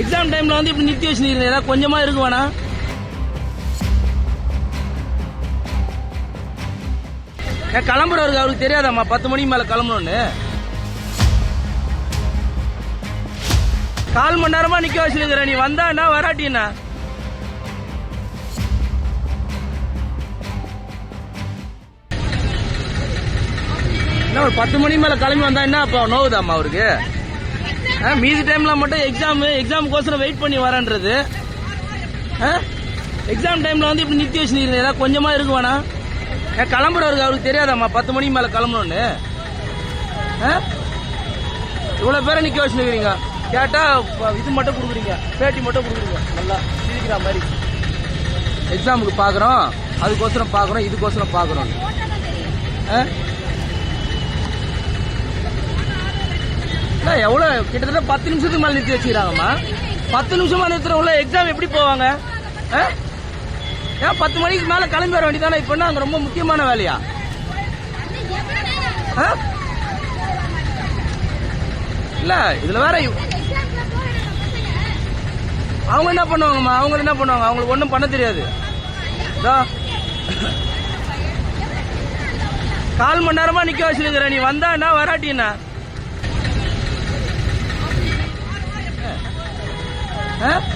Exam டைம்ல வந்து இப்படி நிறுத்தி வச்சுருக்கீங்க ஏதாவது கொஞ்சமா இருக்கு வேணா. ஏன் கிளம்புறவருக்கு அவருக்கு தெரியாதாம்மா. பத்து மணிக்கு மேல கிளம்பணும்னு. கால் மணி நேரமா நிக்க வச்சிருக்கிற. நீ வந்தானா வராட்டினா என்ன? ஒரு பத்து மணி மேல கிளம்பி வந்தா என்ன அப்போ நோவுதாம்மா அவருக்கு? மீதி டைம்ல மட்டும் எக்ஸாம் எக்ஸாமுக்கோசரம் வெயிட் பண்ணி வரேன்றது. எக்ஸாம் டைம்ல வந்து இப்படி நிறுத்தி வச்சுருக்கீங்க ஏதாவது கொஞ்சமா இருக்கு வேணா ஏன் கிளம்புறவருக்கு அவருக்கு தெரியாதாம்மா? பத்து மணிக்கு மேல கிளம்பணும்னு. ஆ? இவ்வளவு பேரை நிக்க வச்சுருக்கீங்க கேட்டா இது மட்டும் கொடுக்குறீங்க. பேட்டி மட்டும் கொடுக்குறீங்க. நல்லா சிரிக்கிற மாதிரி. எக்ஸாமுக்கு பாக்குறோம். அதுக்கோசரம் பாக்குறோம் இதுக்கோசரம் பாக்குறோம். ஆ? எவ்வளோ எவ்வளவு கிட்டத்தட்ட பத்து நிமிஷத்துக்கு மேல நிறுத்தி வச்சுக்கிறாங்கம்மா. பத்து நிமிஷமா நிறுத்துறவங்கள எக்ஸாம் எப்படி போவாங்க? ஏன் பத்து மணிக்கு மேல கிளம்பி வர வேண்டியதானே இப்ப அங்கே அங்க ரொம்ப முக்கியமான வேலையா? இல்ல இதுல வேற அவங்க என்ன பண்ணுவாங்கம்மா? அவங்க என்ன பண்ணுவாங்க? அவங்களுக்கு ஒண்ணும் பண்ண தெரியாது. கால் மணி நேரமா நிக்க வச்சிருக்கிற நீ வந்தான்னா வராட்டினா ஆ?